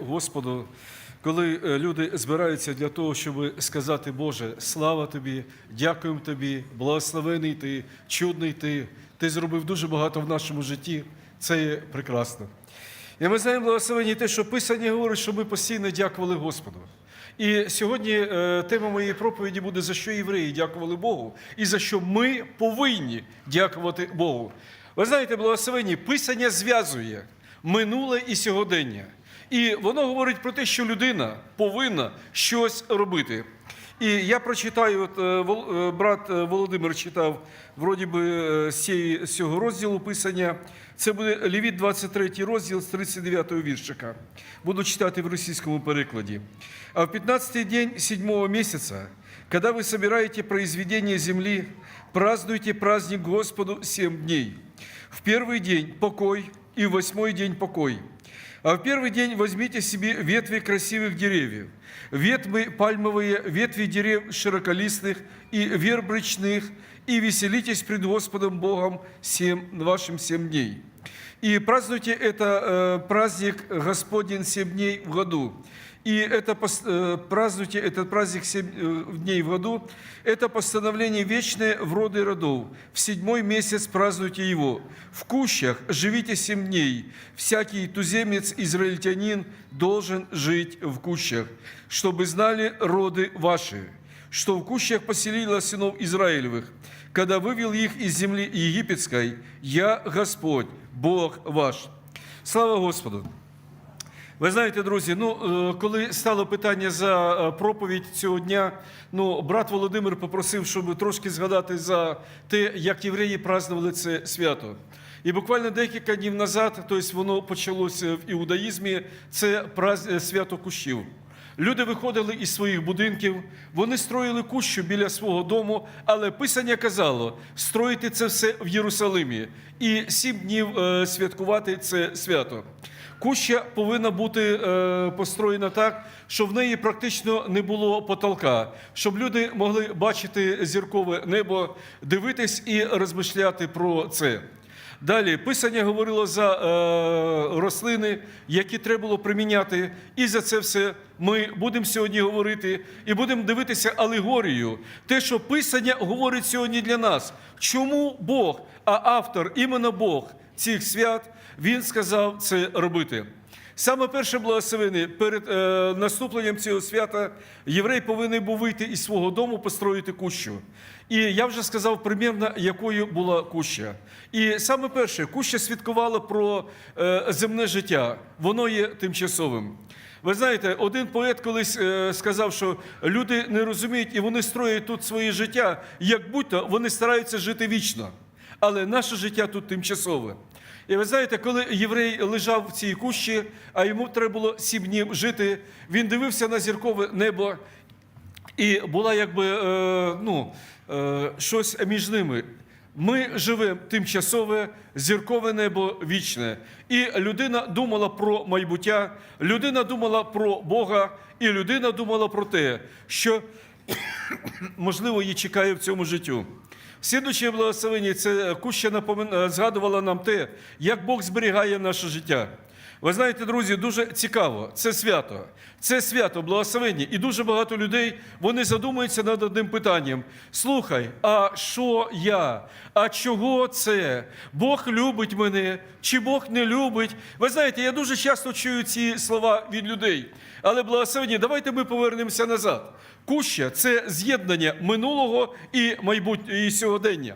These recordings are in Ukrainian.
Господу, коли е, люди збираються для того, щоб сказати, Боже, слава Тобі, дякуємо Тобі, благословений Ти, чудний Ти, Ти зробив дуже багато в нашому житті. Це є прекрасно. І ми знаємо благословені те, що Писання говорить, що ми постійно дякували Господу. І сьогодні е, тема моєї проповіді буде за що євреї дякували Богу, і за що ми повинні дякувати Богу. Ви знаєте, благословені, Писання зв'язує минуле і сьогодення. І воно говорить про те, що людина повинна щось робити. І я прочитаю, от, е, е, брат е, Володимир читав, вроді би, з цього розділу писання. Це буде Левіт 23 розділ з 39-го віршика. Буду читати в російському перекладі. А в 15-й день седьмого месяца, когда вы собираете произведение земли, празднуйте праздник Господу семь дней. В первый день покой и в восьмой день покой. А в первый день возьмите себе ветви красивых деревьев, ветви пальмовые, ветви дерев широколистных и вербрычных, и веселитесь пред Господом Богом семь, вашим семь дней. И празднуйте это э, праздник Господень семь дней в году. И это э, празднуйте этот праздник семь э, дней в году. Это постановление вечное в роды родов. В седьмой месяц празднуйте его. В кущах живите семь дней. Всякий туземец, израильтянин должен жить в кущах, чтобы знали роды ваши, что в кущах поселила сынов Израилевых, когда вывел их из земли египетской, я Господь, Бог ваш. Слава Господу! Ви знаєте, друзі, ну е, коли стало питання за е, проповідь цього дня, ну брат Володимир попросив, щоб трошки згадати за те, як євреї празднували це свято. І буквально декілька днів назад, тобто воно почалося в іудаїзмі, це е, свято кущів. Люди виходили із своїх будинків, вони строїли кущу біля свого дому, але Писання казало строїти це все в Єрусалимі і сім днів е, святкувати це свято. Куща повинна бути е, построєна так, щоб в неї практично не було потолка, щоб люди могли бачити зіркове небо, дивитись і розмишляти про це. Далі писання говорило за е, рослини, які треба було приміняти, і за це все ми будемо сьогодні говорити і будемо дивитися алегорію. Те, що писання говорить сьогодні для нас. Чому Бог, а автор, іменно Бог цих свят, він сказав це робити. Саме перше благословення перед е, наступленням цього свята єврей повинен був вийти із свого дому, построїти кущу. І я вже сказав примірно, якою була куща. І саме перше, куща свідкувала про е, земне життя, воно є тимчасовим. Ви знаєте, один поет колись е, сказав, що люди не розуміють і вони строять тут своє життя, як будь-то вони стараються жити вічно. Але наше життя тут тимчасове. І ви знаєте, коли єврей лежав в цій кущі, а йому треба було сім днів жити, він дивився на зіркове небо, і була якби е, ну, е, щось між ними. Ми живемо тимчасове, зіркове небо вічне. І людина думала про майбуття, людина думала про Бога, і людина думала про те, що можливо її чекає в цьому життю. Слідуюче благословення, це куща напомин... згадувала нам те, як Бог зберігає наше життя. Ви знаєте, друзі, дуже цікаво. Це свято. Це свято, благословення. І дуже багато людей вони задумуються над одним питанням: слухай, а що я? А чого це? Бог любить мене, чи Бог не любить? Ви знаєте, я дуже часто чую ці слова від людей. Але благословення, давайте ми повернемося назад. Куща це з'єднання минулого і майбутнього і сьогодення.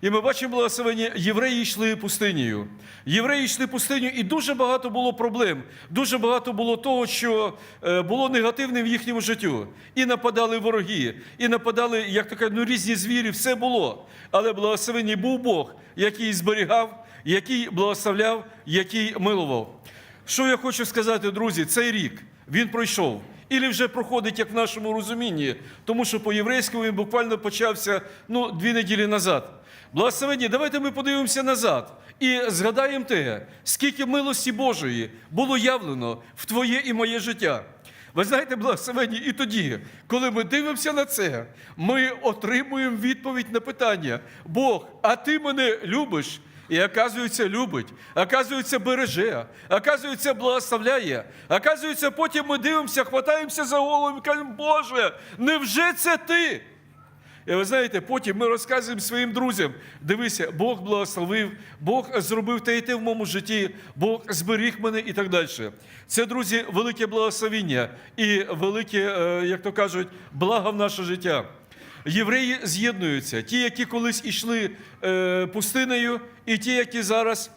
І ми бачимо благословення, євреї йшли пустинею. Євреї йшли пустиню, і дуже багато було проблем, дуже багато було того, що е, було негативним в їхньому життю. І нападали вороги, і нападали, як то кажуть, ну, різні звірі, все було. Але благословенний був Бог, який зберігав, який благословляв, який милував. Що я хочу сказати, друзі, цей рік він пройшов. Ілі вже проходить як в нашому розумінні, тому що по-єврейському він буквально почався ну, дві неділі назад. Благословенні, давайте ми подивимося назад і згадаємо те, скільки милості Божої було явлено в твоє і моє життя. Ви знаєте, благословенні, і тоді, коли ми дивимося на це, ми отримуємо відповідь на питання: Бог, а ти мене любиш? І оказується, любить, оказується, береже, оказується, благословляє. Оказується, потім ми дивимося, хватаємося за голову і кажемо, Боже, невже це ти? Ви знаєте, потім ми розказуємо своїм друзям: дивися, Бог благословив, Бог зробив те і те в моєму житті, Бог зберіг мене і так далі. Це, друзі, велике благословіння і велике, е, як то кажуть, благо в наше життя. Євреї з'єднуються, ті, які колись ішли е, пустинею, і ті, які зараз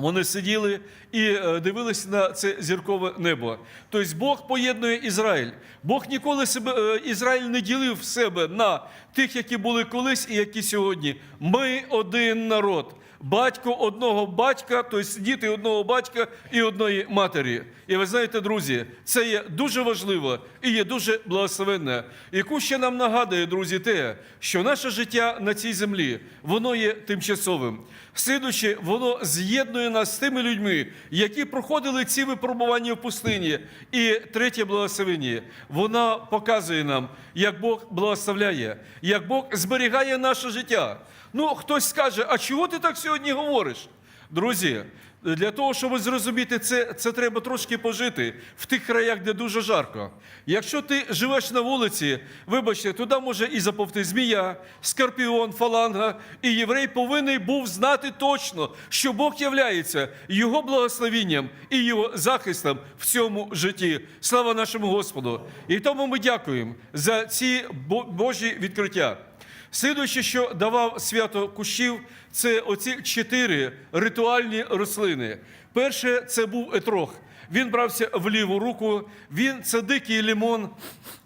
вони сиділи і е, дивилися на це зіркове небо. Тобто Бог поєднує Ізраїль. Бог ніколи себе е, Ізраїль не ділив себе на тих, які були колись і які сьогодні. Ми один народ. Батько одного батька, тобто діти одного батька і одної матері. І ви знаєте, друзі, це є дуже важливо і є дуже благословенне. Яку ще нам нагадує, друзі, те, що наше життя на цій землі воно є тимчасовим. Слідуючи, воно з'єднує нас з тими людьми, які проходили ці випробування в пустині. І третє благословення, вона показує нам, як Бог благословляє, як Бог зберігає наше життя. Ну, хтось скаже, а чого ти так сьогодні говориш? Друзі, для того, щоб зрозуміти це, це треба трошки пожити в тих краях, де дуже жарко. Якщо ти живеш на вулиці, вибачте, туди може і заповти змія, скорпіон, фаланга, і єврей повинен був знати точно, що Бог являється його благословінням і його захистом в цьому житті. Слава нашому Господу! І тому ми дякуємо за ці Божі відкриття. Слідуюче, що давав свято кущів, це оці чотири ритуальні рослини. Перше це був етрох. Він брався в ліву руку, він це дикий лимон,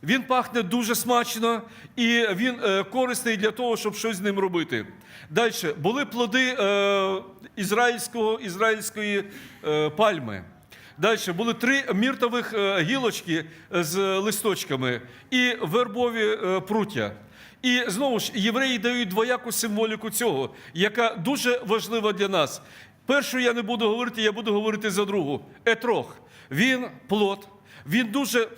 він пахне дуже смачно і він е, корисний для того, щоб щось з ним робити. Далі були плоди е, ізраїльського, ізраїльської е, пальми. Далі були три міртових е, гілочки з листочками і вербові е, пруття. І знову ж євреї дають двояку символіку цього, яка дуже важлива для нас. Першу я не буду говорити, я буду говорити за другу. Етрох. Він плод, він дуже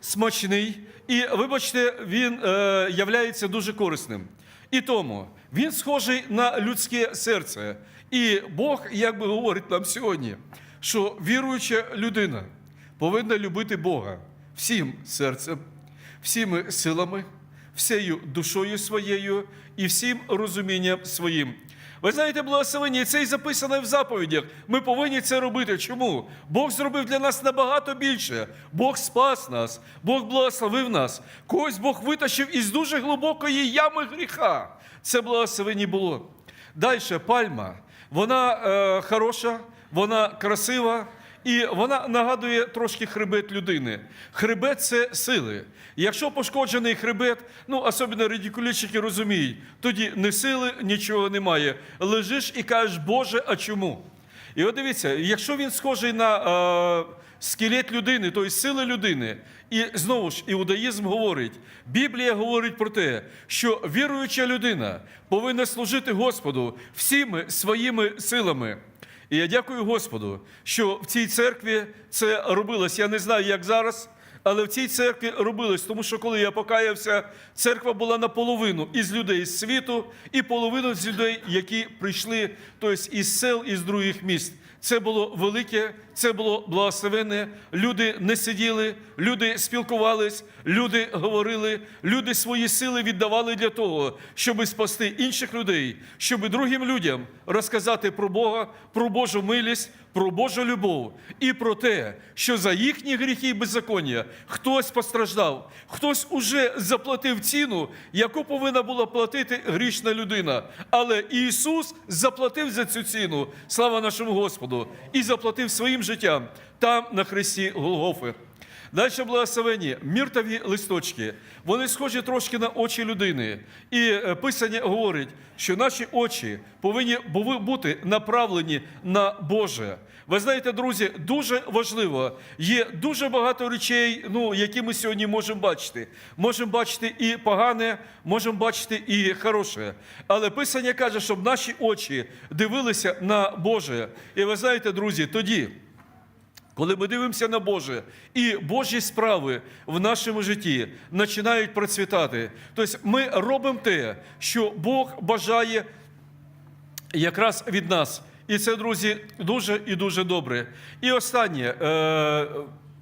смачний, і, вибачте, він е, являється дуже корисним. І тому він схожий на людське серце. І Бог, як би говорить нам сьогодні, що віруюча людина повинна любити Бога всім серцем, всіми силами, всією душою своєю і всім розумінням своїм. Ви знаєте, благословення, це і записано в заповідях. Ми повинні це робити. Чому? Бог зробив для нас набагато більше. Бог спас нас, Бог благословив нас. Когось Бог витащив із дуже глибокої ями гріха. Це благословення було. Далі пальма. Вона е, хороша, вона красива. І вона нагадує трошки хребет людини. Хребет це сили. Якщо пошкоджений хребет, ну особливо радикулітчики розуміють, тоді ні сили, нічого немає. Лежиш і кажеш, Боже, а чому? І от дивіться, якщо він схожий на е, скелет людини, тобто сили людини, і знову ж іудаїзм говорить, Біблія говорить про те, що віруюча людина повинна служити Господу всіми своїми силами. І я дякую Господу, що в цій церкві це робилось. Я не знаю, як зараз, але в цій церкві робилось, тому що коли я покаявся, церква була наполовину із людей з світу, і половину з людей, які прийшли тобто, із сел, із других міст. Це було велике, це було благословенне. Люди не сиділи, люди спілкувались, люди говорили, люди свої сили віддавали для того, щоб спасти інших людей, щоб другим людям розказати про Бога, про Божу милість, про Божу любов і про те, що за їхні гріхи і беззаконня хтось постраждав, хтось уже заплатив ціну, яку повинна була платити грішна людина. Але Ісус заплатив за цю ціну, слава нашому Господу, і заплатив своїм життям там на хресті Голгофи. Далі благословені, міртові листочки. Вони схожі трошки на очі людини. І е, Писання говорить, що наші очі повинні бути направлені на Боже. Ви знаєте, друзі, дуже важливо. Є дуже багато речей, ну, які ми сьогодні можемо бачити. Можемо бачити і погане, можемо бачити і хороше. Але Писання каже, щоб наші очі дивилися на Боже. І ви знаєте, друзі, тоді. Коли ми дивимося на Боже і Божі справи в нашому житті починають процвітати, тобто ми робимо те, що Бог бажає якраз від нас. І це, друзі, дуже і дуже добре. І останнє. Е,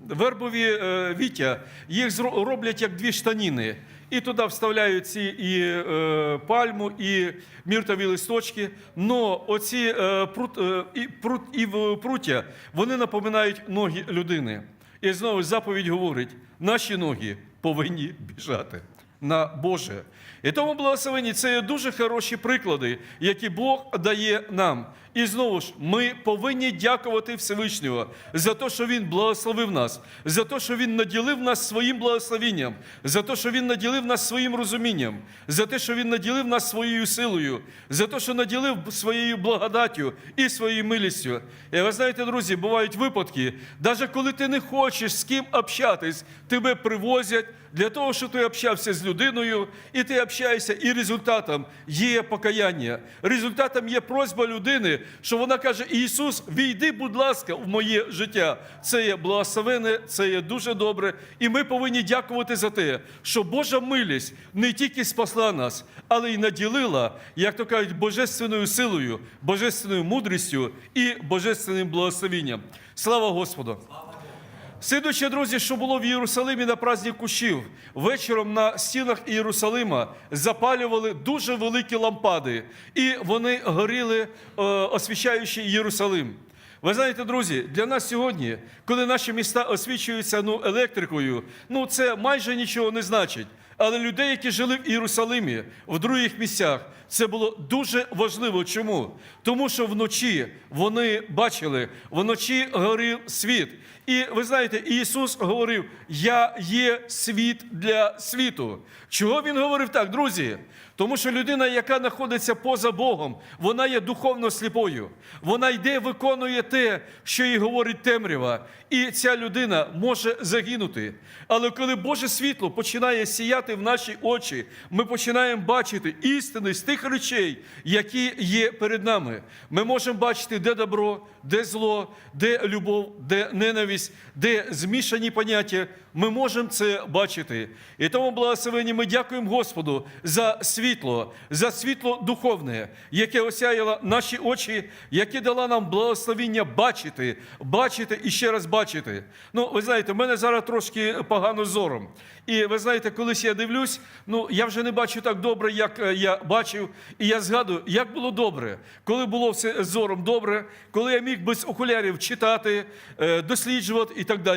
вербові е, віття, їх роблять як дві штаніни. І туди вставляють ці і е, пальму, і міртові листочки. Но оці е, прут, е, і, прут, і пруття, вони напоминають ноги людини. І знову заповідь говорить: наші ноги повинні біжати на Боже. І тому благословені це є дуже хороші приклади, які Бог дає нам. І знову ж ми повинні дякувати Всевишнього за те, що Він благословив нас, за те, що Він наділив нас своїм благословінням, за те, що Він наділив нас своїм розумінням, за те, що Він наділив нас своєю силою, за те, що наділив своєю благодаттю і своєю милістю. І ви знаєте, друзі, бувають випадки, навіть коли ти не хочеш з ким общатись, тебе привозять для того, щоб ти общався з людиною, і ти общаєшся, і результатом є покаяння. Результатом є просьба людини, що вона каже: Ісус, війди, будь ласка, в моє життя. Це є благословене, це є дуже добре. І ми повинні дякувати за те, що Божа милість не тільки спасла нас, але й наділила, як то кажуть, божественною силою, божественною мудрістю і божественним благословінням. Слава Господу! Слідуюче, друзі, що було в Єрусалимі на праздник кущів, вечором на стінах Єрусалима запалювали дуже великі лампади, і вони горіли, освічаючи освіщаючи Єрусалим. Ви знаєте, друзі, для нас сьогодні, коли наші міста освічуються ну, електрикою, ну це майже нічого не значить. Але людей, які жили в Єрусалимі, в других місцях, це було дуже важливо. Чому? Тому що вночі вони бачили, вночі горів світ. І ви знаєте, Ісус говорив: Я є світ для світу. Чого Він говорив так, друзі? Тому що людина, яка знаходиться поза Богом, вона є духовно сліпою. Вона йде, виконує те, що їй говорить темрява. І ця людина може загинути. Але коли Боже світло починає сіяти в наші очі, ми починаємо бачити істини з тих речей, які є перед нами. Ми можемо бачити, де добро, де зло, де любов, де ненависть, де змішані поняття. Ми можемо це бачити. І тому, благословені, ми дякуємо Господу за світло, за світло духовне, яке осяяло наші очі, яке дало нам благословіння бачити, бачити і ще раз бачити. Ну, ви знаєте, в мене зараз трошки погано зором. І ви знаєте, колись я дивлюсь, ну я вже не бачу так добре, як е, я бачив. І я згадую, як було добре, коли було все зором добре, коли я міг без окулярів читати, е, досліджувати і так далі.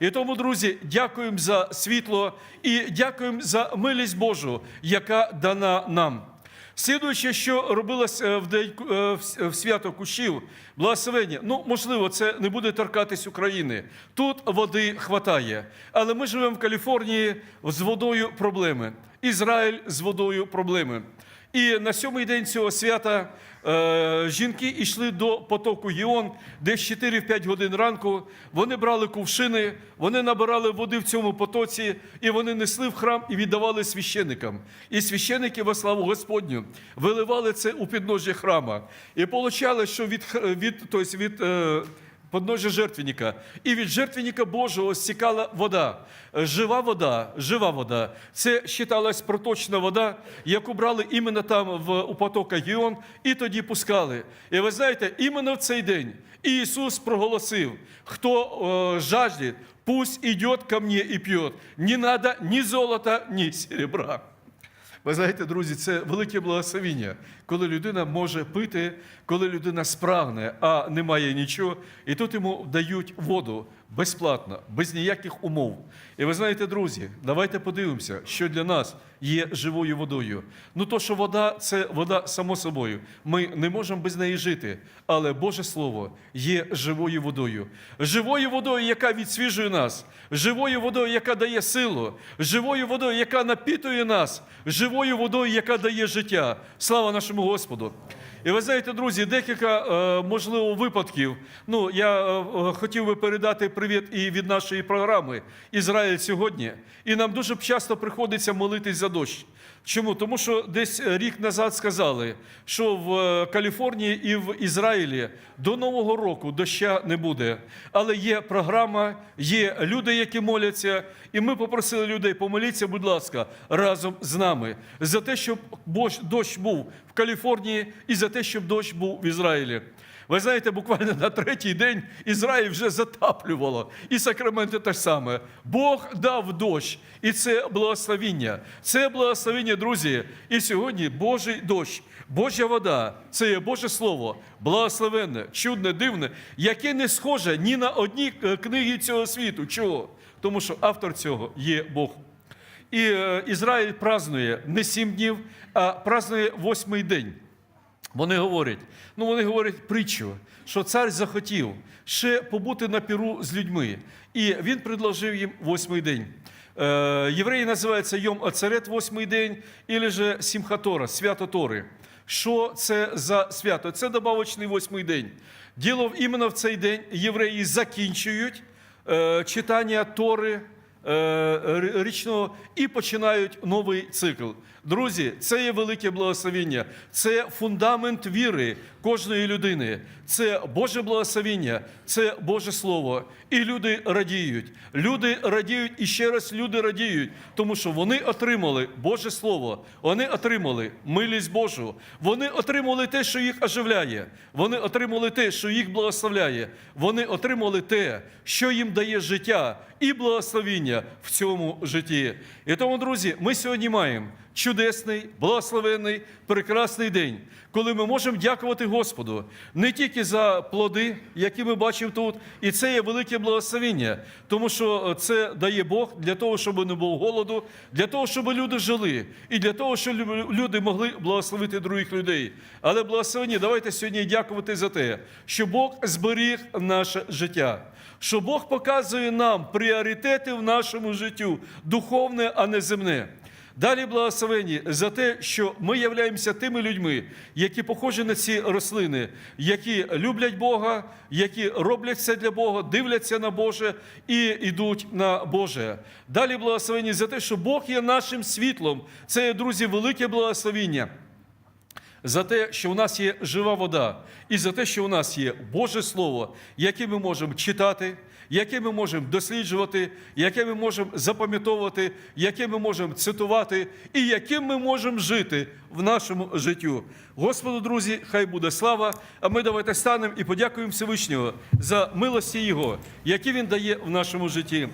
І тому, друзі, дякуємо за світло і дякуємо за милість Божу, яка дана нам. Слідуюче, що робилось е, в день е, в свято кущів, благословення. Ну, можливо, це не буде торкатись України. Тут води хватає. Але ми живемо в Каліфорнії з водою проблеми. Ізраїль з водою проблеми. І на сьомий день цього свята е, жінки йшли до потоку Гіон, десь 4-5 годин ранку. Вони брали кувшини, вони набирали води в цьому потоці, і вони несли в храм і віддавали священникам. І священники во славу Господню виливали це у підножжя храма. І получали, що від, від, тобто від е, подножжя жертвенника. І від жертвенника Божого стікала вода. Жива вода, жива вода. Це вважалась проточна вода, яку брали іменно там в, у потока Гіон, і тоді пускали. І ви знаєте, іменно в цей день Ісус проголосив, хто е, жаждет, пусть идет ко мне и пьет. Не надо ні золота, ні серебра. Ви знаєте, друзі, це велике благословіння, коли людина може пити, коли людина спрагне, а немає нічого, і тут йому дають воду безплатно, без ніяких умов. І ви знаєте, друзі, давайте подивимося, що для нас є живою водою. Ну то, що вода це вода само собою. Ми не можемо без неї жити, але Боже Слово є живою водою. Живою водою, яка відсвіжує нас, живою водою, яка дає силу, живою водою, яка напітує нас, живою водою, яка дає життя. Слава нашому Господу! І ви знаєте, друзі, декілька е, можливо випадків. Ну я е, е, хотів би передати привіт і від нашої програми Ізраїль сьогодні. І нам дуже часто приходиться молитись за дощ. Чому? Тому що десь рік назад сказали, що в е, Каліфорнії і в Ізраїлі до Нового року доща не буде. Але є програма, є люди, які моляться, і ми попросили людей помоліться, будь ласка, разом з нами за те, щоб дощ був в Каліфорнії і за те, щоб дощ був в Ізраїлі. Ви знаєте, буквально на третій день Ізраїль вже затаплювало. І Сакраменто те ж саме. Бог дав дощ, і це благословіння. Це благословіння, друзі. І сьогодні Божий дощ, Божа вода це є Боже Слово, благословенне, чудне, дивне, яке не схоже ні на одні е, книги цього світу. Чого? Тому що автор цього є Бог. І е, Ізраїль празнує не сім днів, а празнує восьмий день. Вони говорять, ну вони говорять притчу, що цар захотів ще побути на піру з людьми, і він предложив їм восьмий день. Е, євреї називаються Йом Ацарет, восьмий день, і же Сімхатора, свято Тори. Що це за свято? Це добавочний восьмий день. Діло іменно в цей день євреї закінчують е, читання Тори е, річного і починають новий цикл. Друзі, це є велике благословіння, це фундамент віри кожної людини. Це Боже благословіння, це Боже Слово. І люди радіють. Люди радіють і ще раз люди радіють, тому що вони отримали Боже Слово, вони отримали милість Божу, вони отримали те, що їх оживляє, вони отримали те, що їх благословляє, вони отримали те, що їм дає життя і благословіння в цьому житті. І тому, друзі, ми сьогодні маємо чудесний, благословенний, прекрасний день, коли ми можемо дякувати Господу не тільки за плоди, які ми бачимо тут, і це є велике благословіння, тому що це дає Бог для того, щоб не було голоду, для того, щоб люди жили, і для того, щоб люди могли благословити других людей. Але благословення, давайте сьогодні дякувати за те, що Бог зберіг наше життя. Що Бог показує нам пріоритети в нашому життю, духовне, а не земне. Далі благословені за те, що ми являємося тими людьми, які похожі на ці рослини, які люблять Бога, які роблять все для Бога, дивляться на Боже і йдуть на Боже. Далі благословені за те, що Бог є нашим світлом. Це, є, друзі, велике благословіння за те, що у нас є жива вода, і за те, що у нас є Боже Слово, яке ми можемо читати, яке ми можемо досліджувати, яке ми можемо запам'ятовувати, яке ми можемо цитувати, і яким ми можемо жити в нашому життю. Господу, друзі, хай буде слава. А ми давайте станемо і подякуємо Всевишнього за милості Його, які Він дає в нашому житті.